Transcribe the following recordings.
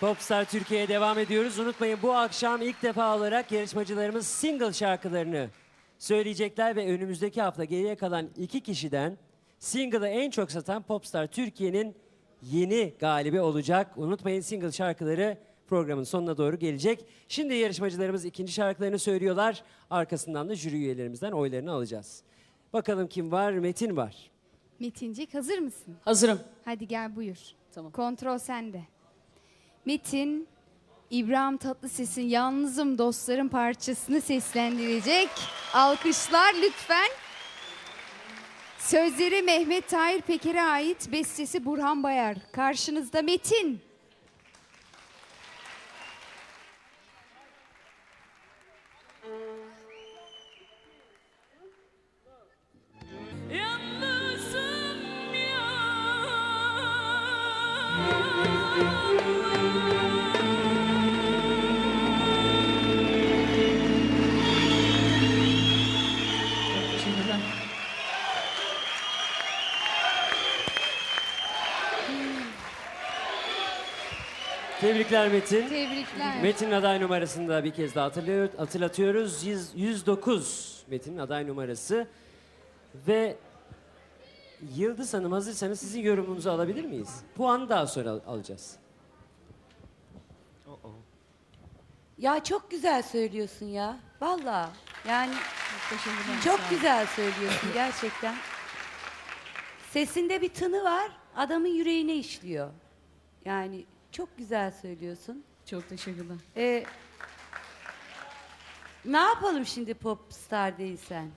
Popstar Türkiye'ye devam ediyoruz. Unutmayın bu akşam ilk defa olarak yarışmacılarımız single şarkılarını söyleyecekler ve önümüzdeki hafta geriye kalan iki kişiden single'ı en çok satan Popstar Türkiye'nin yeni galibi olacak. Unutmayın single şarkıları programın sonuna doğru gelecek. Şimdi yarışmacılarımız ikinci şarkılarını söylüyorlar. Arkasından da jüri üyelerimizden oylarını alacağız. Bakalım kim var? Metin var. Metincik hazır mısın? Hazırım. Hadi gel buyur. Tamam. Kontrol sende. Metin, İbrahim Tatlıses'in Yalnızım Dostlarım parçasını seslendirecek. Alkışlar lütfen. Sözleri Mehmet Tahir Peker'e ait, bestesi Burhan Bayar. Karşınızda Metin. Yalnızım Teşekkürler. Tebrikler Metin. Tebrikler. Metin'in aday numarasını da bir kez daha hatırlıyor, hatırlatıyoruz. 100 109 Metin'in aday numarası. Ve Yıldız Hanım hazırsanız sizin yorumunuzu alabilir miyiz? Puanı daha sonra al- alacağız. Ya çok güzel söylüyorsun ya. Vallahi. Yani çok güzel söylüyorsun gerçekten. Sesinde bir tını var. Adamın yüreğine işliyor. Yani çok güzel söylüyorsun. Çok teşekkürler. Ee, ne yapalım şimdi popstar değilsen?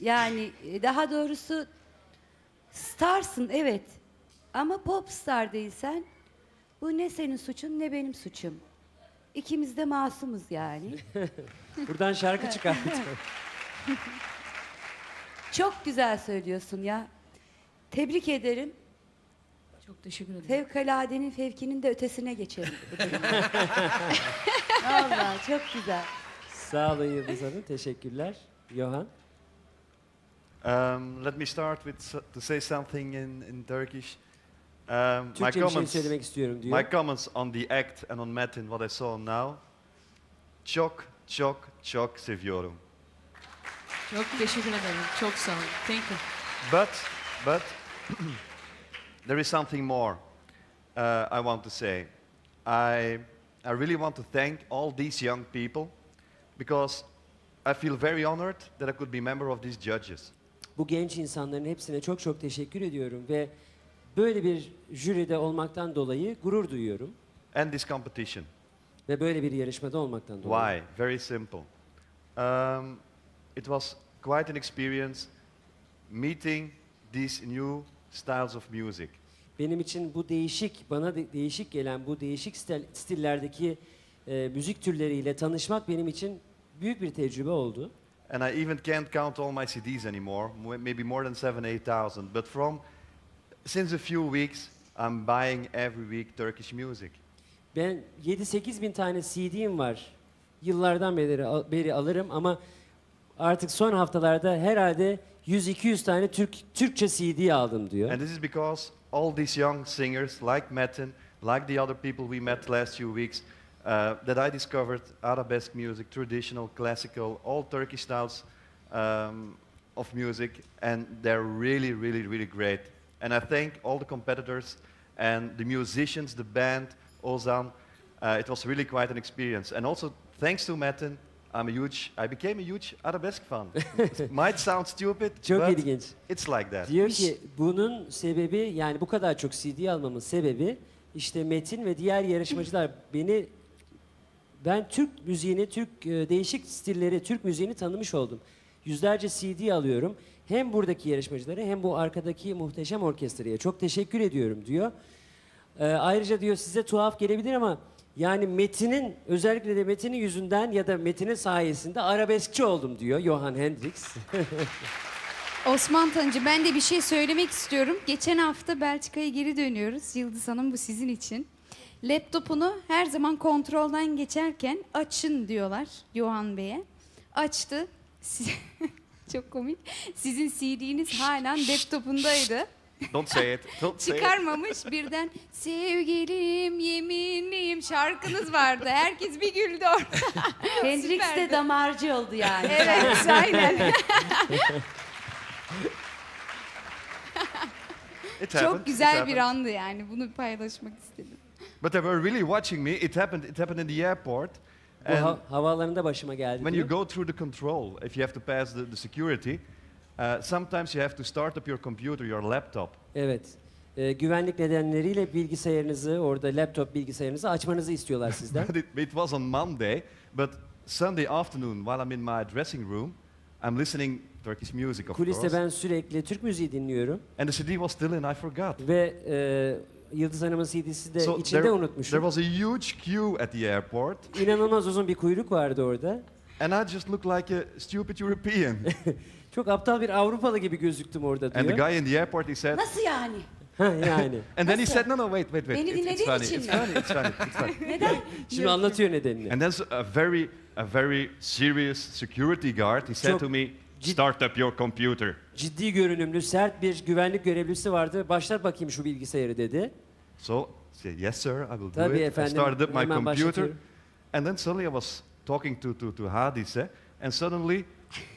Yani e, daha doğrusu starsın evet. Ama popstar değilsen bu ne senin suçun ne benim suçum. İkimiz de masumuz yani. Buradan şarkı çıkarttı. Çok güzel söylüyorsun ya. Tebrik ederim. Çok teşekkür ederim. Fevkaladenin fevkinin de ötesine geçelim. Vallahi çok güzel. Sağ olun Yıldız Hanım. Teşekkürler. Johan. Um, let me start with s- to say something in, in Turkish. Um, my Türkçe bir şey comments, söylemek istiyorum diyor. my comments on the act and on Metin, what I saw now. Çok, çok, çok seviyorum. Çok teşekkür ederim. Çok sağ olun. Thank you. But, but, there is something more uh, I want to say. I, I really want to thank all these young people because I feel very honored that I could be member of these judges. Bu genç insanların hepsine çok çok teşekkür ediyorum ve böyle bir jüride olmaktan dolayı gurur duyuyorum. And this competition. Ve böyle bir yarışmada olmaktan dolayı. Why? Very simple. Um, it was quite an experience meeting these new styles of music. Benim için bu değişik, bana de- değişik gelen bu değişik stil, stillerdeki e, müzik türleriyle tanışmak benim için büyük bir tecrübe oldu. And I even can't count all my CDs anymore, mo- maybe more than seven, eight thousand. But from since a few weeks, I'm buying every week Turkish music. Ben 7-8 bin tane CD'm var. Yıllardan beri, beri alırım ama artık son haftalarda herhalde 100-200 tane Türk Türkçe CD aldım diyor. And this is because all these young singers, like Metin, like the other people we met last few weeks, uh, that I discovered arabesque music, traditional, classical, all Turkish styles um, of music, and they're really, really, really great. And I thank all the competitors and the musicians, the band, Ozan. Uh, it was really quite an experience. And also, thanks to Metin, I'm a huge, I became a huge arabesque fan. It might sound stupid, Çok but ilginç. it's like that. Diyor ki bunun sebebi yani bu kadar çok CD almamın sebebi işte Metin ve diğer yarışmacılar beni ben Türk müziğini, Türk e, değişik stilleri, Türk müziğini tanımış oldum. Yüzlerce CD alıyorum. Hem buradaki yarışmacılara hem bu arkadaki muhteşem orkestraya çok teşekkür ediyorum diyor. Ee, ayrıca diyor size tuhaf gelebilir ama yani Metin'in özellikle de Metin'in yüzünden ya da Metin'in sayesinde arabeskçi oldum diyor Johan Hendrix. Osman Tanıcı ben de bir şey söylemek istiyorum. Geçen hafta Belçika'ya geri dönüyoruz. Yıldız Hanım bu sizin için. Laptopunu her zaman kontrolden geçerken açın diyorlar Johan Bey'e. Açtı. Siz- Çok komik. Sizin CD'niz halen laptopundaydı. Don't say it. Don't say it. Çıkarmamış birden sevgilim yeminliyim şarkınız vardı. Herkes bir güldü orada. Hendrix de Süperdi. damarcı oldu yani. evet aynen. It happened, Çok it güzel bir happened. andı yani. Bunu paylaşmak istedim. But they were really watching me. It happened. It happened in the airport. Bu And ha- havaalanında başıma geldi when diyor. you go through the control, if you have to pass the, the security, uh, sometimes you have to start up your computer, your laptop. Evet. Ee, güvenlik nedenleriyle bilgisayarınızı, orada laptop bilgisayarınızı açmanızı istiyorlar sizden. But it, it was on Monday, but Sunday afternoon, while I'm in my dressing room, I'm listening Turkish music, of Kuliste course. ben sürekli Türk müziği dinliyorum And the CD was still in, I forgot. ve e, Yıldız Hanım'ın CD'si de So içinde there, unutmuşum. there was a huge queue at the airport, İnanılmaz uzun bir kuyruk vardı orada. And I just looked like a stupid European. Çok aptal bir Avrupalı gibi gözüktüm orada and the diyor. guy in the airport, he said, Nasıl yani? Ha, yani. and then he said, no, no, wait, wait, wait. Beni It's, it's dinlediğin funny, için it's mi? funny, it's funny, it's funny. Neden? Şimdi anlatıyor nedenini. And then s- a very, a very serious security guard, he said Çok to me, cid- start up your computer. Ciddi görünümlü, sert bir güvenlik görevlisi vardı. Başlat bakayım şu bilgisayarı dedi. So, I said, yes, sir, I will do Tabii it. I efendim, started up my hemen computer, başlatıyorum. and then suddenly I was talking to, to, to Hadise, and suddenly,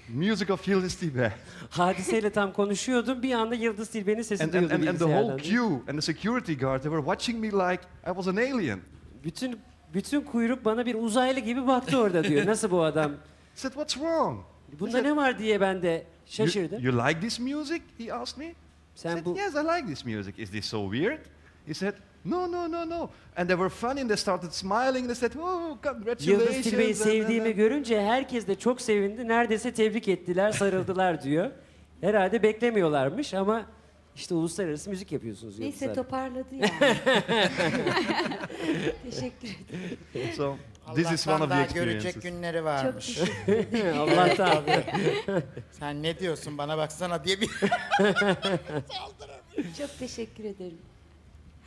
music of Yıldız Tilbe. Hadiseyle tam konuşuyordum. Bir anda Yıldız Tilbe'nin sesi And, and, duyuldu and, and the whole queue and the security guard, they were watching me like I was an alien. Bütün bütün kuyruk bana bir uzaylı gibi baktı orada diyor. Nasıl bu adam? Said, what's wrong? Bunda ne var diye ben de You, şaşırdım. you like this music? He asked me. Sen said, bu yes, I like this music. Is this so weird? He said, no, no, no, no. And they were funny and they started smiling. They said, oh, congratulations. Yıldız Tilbe'yi sevdiğimi görünce herkes de çok sevindi. Neredeyse tebrik ettiler, sarıldılar diyor. Herhalde beklemiyorlarmış ama işte uluslararası müzik yapıyorsunuz Yıldız Neyse Hanım. toparladı yani. Teşekkür ederim. So this is one Allah'tan of the daha experiences. görecek günleri Çok varmış. teşekkür Allah'tan. Sen ne diyorsun bana baksana diye bir... Çok teşekkür ederim.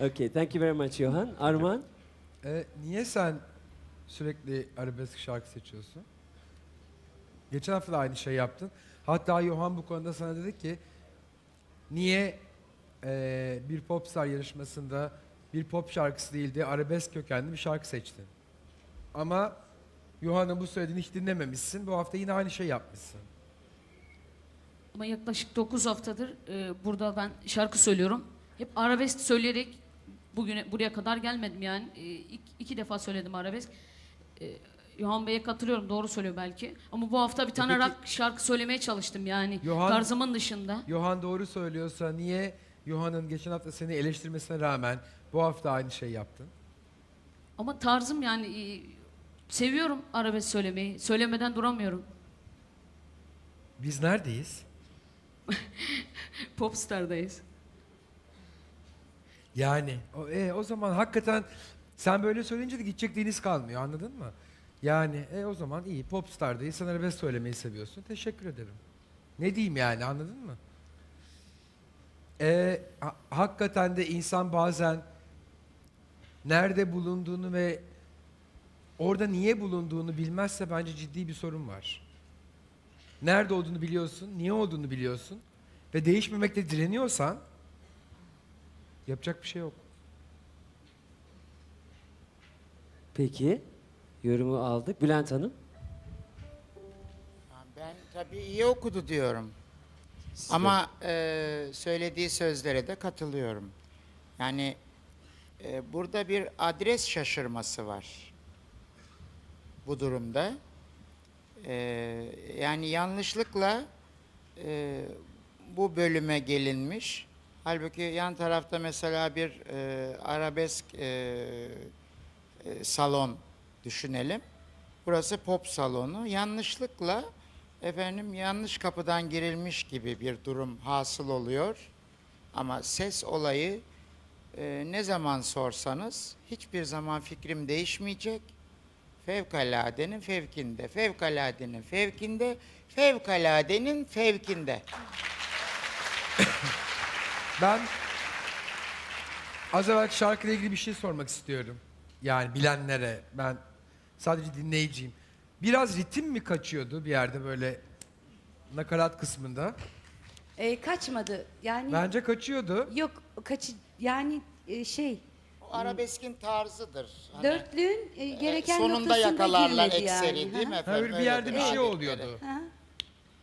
Okay, thank you very much Johan. Arman? E, niye sen sürekli arabesk şarkı seçiyorsun? Geçen hafta da aynı şey yaptın. Hatta Johan bu konuda sana dedi ki niye e, bir popstar yarışmasında bir pop şarkısı değil de arabesk kökenli bir şarkı seçtin? Ama Johan'ın bu söylediğini hiç dinlememişsin. Bu hafta yine aynı şey yapmışsın. Ama yaklaşık 9 haftadır e, burada ben şarkı söylüyorum. Hep arabesk söyleyerek bugüne buraya kadar gelmedim yani. E, iki, iki defa söyledim arabesk. E, Yohan Bey'e katılıyorum doğru söylüyor belki. Ama bu hafta bir tane peki- rock şarkı söylemeye çalıştım yani. Yohan- Tarzımın dışında. Johan doğru söylüyorsa niye Johan'ın geçen hafta seni eleştirmesine rağmen bu hafta aynı şey yaptın? Ama tarzım yani e, seviyorum arabesk söylemeyi. Söylemeden duramıyorum. Biz neredeyiz? Popstar'dayız. Yani o, e, o zaman hakikaten sen böyle söyleyince de gidecek deniz kalmıyor anladın mı? Yani e, o zaman iyi popstardayız sen arabesk söylemeyi seviyorsun teşekkür ederim. Ne diyeyim yani anladın mı? E, ha- hakikaten de insan bazen nerede bulunduğunu ve orada niye bulunduğunu bilmezse bence ciddi bir sorun var. Nerede olduğunu biliyorsun, niye olduğunu biliyorsun ve değişmemekte direniyorsan Yapacak bir şey yok. Peki. Yorumu aldık. Bülent Hanım? Ben tabii iyi okudu diyorum. Ama e, söylediği sözlere de katılıyorum. Yani e, burada bir adres şaşırması var bu durumda. E, yani yanlışlıkla e, bu bölüme gelinmiş. Halbuki yan tarafta mesela bir e, arabesk e, e, salon düşünelim. Burası pop salonu. Yanlışlıkla efendim yanlış kapıdan girilmiş gibi bir durum hasıl oluyor. Ama ses olayı e, ne zaman sorsanız hiçbir zaman fikrim değişmeyecek. Fevkaladenin fevkinde, fevkaladenin fevkinde, fevkaladenin fevkinde. Ben az evvel şarkıyla ilgili bir şey sormak istiyorum. Yani bilenlere. Ben sadece dinleyiciyim. Biraz ritim mi kaçıyordu bir yerde böyle nakarat kısmında? E, kaçmadı. Yani Bence kaçıyordu. yok kaçı yani e, şey O arabeskin tarzıdır. Hani, dörtlüğün e, e, gereken sonunda noktasında yakalarlar girmedi ekseri yani. değil mi Ha? efendim? Ha, öyle bir yerde bir şey adetleri. oluyordu. Ha?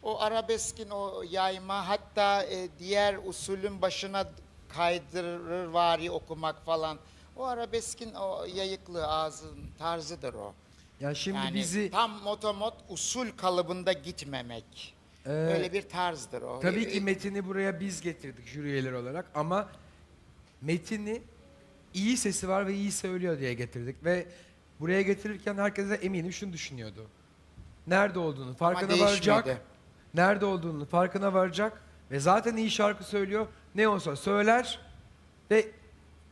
O arabeskin o yayma hatta e, diğer usulün başına kaydırır vari okumak falan. O arabeskin o yayıklı ağzın tarzıdır o. Ya şimdi yani bizi tam motomot usul kalıbında gitmemek. Ee, Öyle bir tarzdır o. tabii E, ki Metin'i buraya biz getirdik jüri üyeleri olarak ama Metin'i iyi sesi var ve iyi söylüyor diye getirdik ve buraya getirirken herkes de eminim şunu düşünüyordu. Nerede olduğunu farkına varacak. Nerede olduğunu farkına varacak ve zaten iyi şarkı söylüyor. Ne olsa söyler ve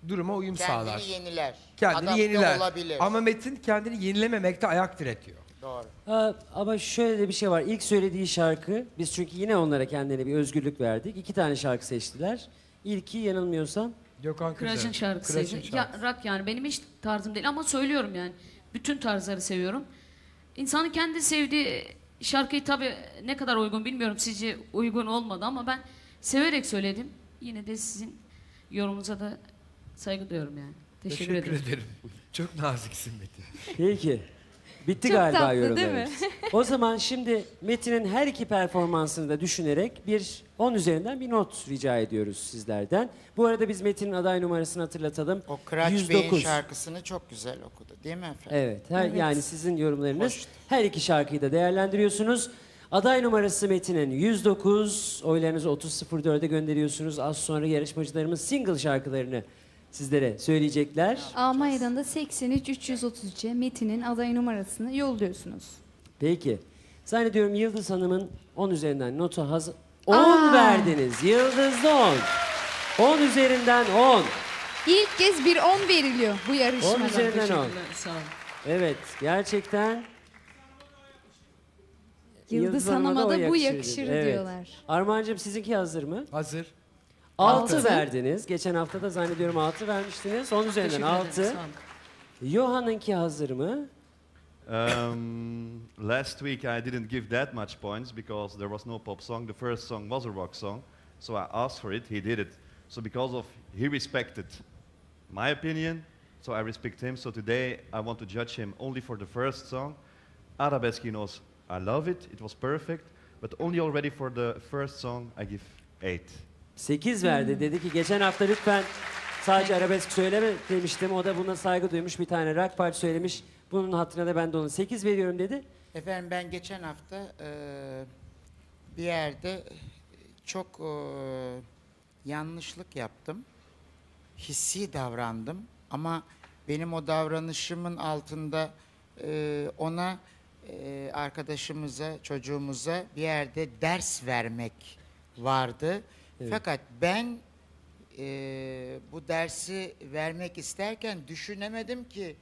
duruma uyum kendini sağlar. yeniler. Kendini Adapte yeniler. olabilir. Ama Metin kendini yenilememekte ayak diretiyor. Doğru. Ha, ama şöyle de bir şey var. İlk söylediği şarkı, biz çünkü yine onlara kendilerine bir özgürlük verdik. İki tane şarkı seçtiler. İlki yanılmıyorsam Gökhan Kırca. Kıraç'ın şarkısı. Kıraç'ın Ya şarkısı. rock yani benim hiç tarzım değil ama söylüyorum yani. Bütün tarzları seviyorum. İnsanın kendi sevdiği şarkıyı tabii ne kadar uygun bilmiyorum. Sizce uygun olmadı ama ben severek söyledim. Yine de sizin yorumunuza da saygı duyuyorum yani. Teşekkür, Teşekkür ederim. ederim. Çok naziksin Metin. Peki. Bitti Çok galiba tatlı, değil yorumlarımız. O zaman şimdi Metin'in her iki performansını da düşünerek bir 10 üzerinden bir not rica ediyoruz sizlerden. Bu arada biz Metin'in aday numarasını hatırlatalım. O Kıraç Bey'in 109. şarkısını çok güzel okudu değil mi efendim? Evet, her, yani sizin yorumlarınız. Hoştu. Her iki şarkıyı da değerlendiriyorsunuz. Aday numarası Metin'in 109. Oylarınızı 30.04'e gönderiyorsunuz. Az sonra yarışmacılarımız single şarkılarını sizlere söyleyecekler. Almanya'dan da 83 333'e Metin'in aday numarasını yolluyorsunuz. Peki. Zannediyorum Yıldız Hanım'ın 10 üzerinden notu hazır. 10 Aa! verdiniz. Yıldız'da 10. 10 üzerinden 10. İlk kez bir 10 veriliyor bu 10 yarışmada. üzerinden 10. Teşekkürler, sağ olun. Evet, gerçekten Yıldız Hanım'a Hanım'a o da bu yakışır yakışır diyorlar. Armağan'cığım sizinki hazır mı? Hazır. 6 Altı. verdiniz. Geçen hafta da zannediyorum 6 vermiştiniz. 10 üzerinden Teşekkür ederim, 6. sağ olun. Johann'ınki hazır mı? Um, last week I didn't give that much points because there was no pop song. The first song was a rock song, so I asked for it. He did it. So because of he respected my opinion, so I respect him. So today I want to judge him only for the first song. Arabesque knows I love it. It was perfect, but only already for the first song I give eight. 8 verdi. Dedi ki geçen hafta lütfen sadece arabesk söyleme demiştim. O da buna saygı duymuş. Bir tane rock parça söylemiş. Bunun hatırına da ben de ona 8 veriyorum dedi. Efendim ben geçen hafta e, bir yerde çok e, yanlışlık yaptım. Hissi davrandım ama benim o davranışımın altında e, ona e, arkadaşımıza, çocuğumuza bir yerde ders vermek vardı. Fakat ben e, bu dersi vermek isterken düşünemedim ki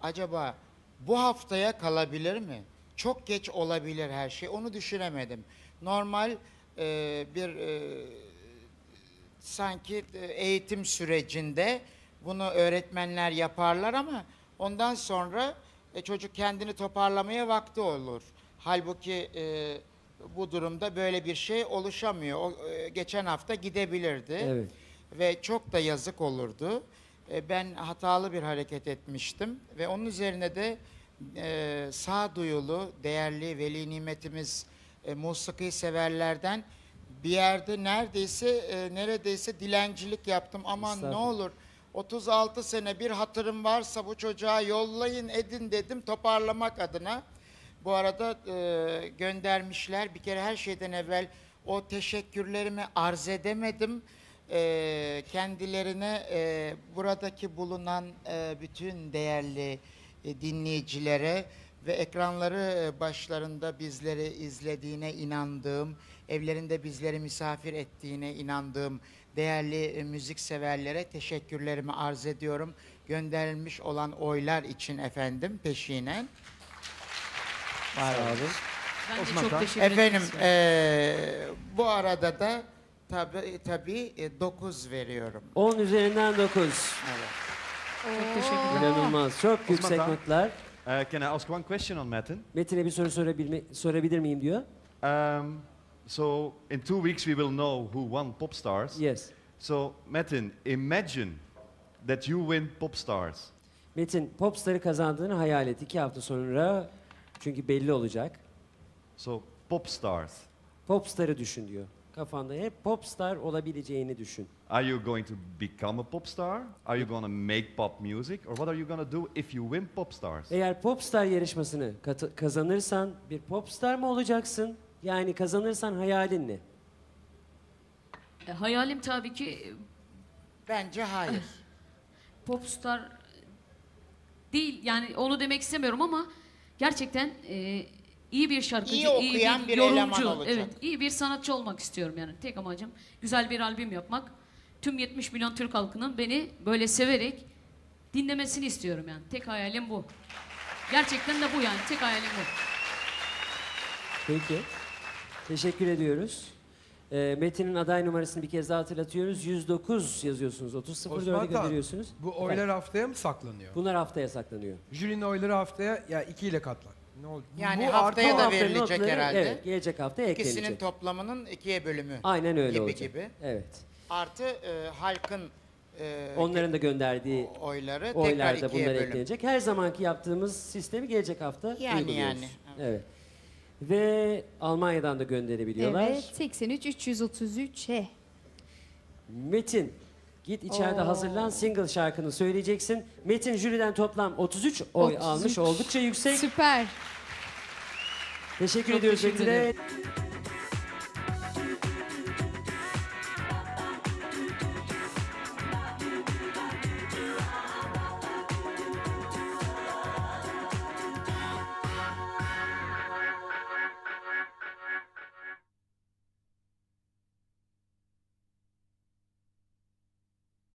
acaba bu haftaya kalabilir mi? Çok geç olabilir her şey. Onu düşünemedim. Normal e, bir e, sanki e, eğitim sürecinde bunu öğretmenler yaparlar ama ondan sonra e, çocuk kendini toparlamaya vakti olur. Halbuki e, bu durumda böyle bir şey oluşamıyor. O, e, geçen hafta gidebilirdi Evet. ve çok da yazık olurdu. E, ben hatalı bir hareket etmiştim ve onun üzerine de e, sağduyulu, değerli veli nimetimiz e, musiki severlerden bir yerde neredeyse e, neredeyse dilencilik yaptım. Aman ne Estağfurullah. olur 36 sene bir hatırım varsa bu çocuğa yollayın edin dedim toparlamak adına. Bu arada e, göndermişler. Bir kere her şeyden evvel o teşekkürlerimi arz edemedim. E, kendilerine e, buradaki bulunan e, bütün değerli e, dinleyicilere ve ekranları e, başlarında bizleri izlediğine inandığım, evlerinde bizleri misafir ettiğine inandığım değerli e, müzik severlere teşekkürlerimi arz ediyorum. Gönderilmiş olan oylar için efendim peşinen. Var olun. Ben de çok teşekkür ederim. Efendim eee, bu arada da tabi tabi 9 veriyorum. 10 üzerinden 9. Evet. Çok teşekkür ederim. İnanılmaz. Çok yüksek Osman notlar. Uh, can I ask one question on Metin? Metin'e bir soru sorabilme, sorabilir miyim diyor. Um, so in two weeks we will know who won Popstars. Yes. So Metin, imagine that you win Popstars. Metin Popstar'ı kazandığını hayal et. iki hafta sonra çünkü belli olacak. So Popstars. Popstar'ı düşün diyor. Kafanda hep popstar olabileceğini düşün. Are you going to become a pop star? Are you going to make pop music? Or what are you going to do if you win Popstars? Eğer Popstar yarışmasını kazanırsan bir popstar mı olacaksın? Yani kazanırsan hayalin ne? E, hayalim tabii ki e, Bence hayır. popstar değil yani onu demek istemiyorum ama gerçekten e, iyi bir şarkıcı, İyi okuyan bir yorumcu, eleman olacak. evet, iyi bir sanatçı olmak istiyorum yani. Tek amacım güzel bir albüm yapmak. Tüm 70 milyon Türk halkının beni böyle severek dinlemesini istiyorum yani. Tek hayalim bu. Gerçekten de bu yani. Tek hayalim bu. Peki. Teşekkür ediyoruz. Ee, Metin'in aday numarasını bir kez daha hatırlatıyoruz. 109 yazıyorsunuz. 30.04'e Osman Tan, gönderiyorsunuz. Bu oylar haftaya mı saklanıyor? Bunlar haftaya saklanıyor. Jürinin oyları haftaya ya iki ile katlan. Ne oldu? Yani Bu haftaya da haftanın verilecek notları, herhalde. Evet, gelecek hafta eklenecek. İkisinin toplamının ikiye bölümü. Aynen öyle gibi olacak. gibi. Evet. Artı e, halkın e, Onların da gönderdiği oyları tekrar oylar da ikiye bunlar bölüm. eklenecek. Her zamanki yaptığımız sistemi gelecek hafta Yani, uyguluyoruz. yani. Evet. Ve Almanya'dan da gönderebiliyorlar. Evet 83 333 he. Metin git içeride Oo. hazırlan single şarkını söyleyeceksin. Metin jüriden toplam 33 oy 33. almış oldukça yüksek. Süper. Teşekkür Çok ediyoruz teşekkür Metin'e. ederim.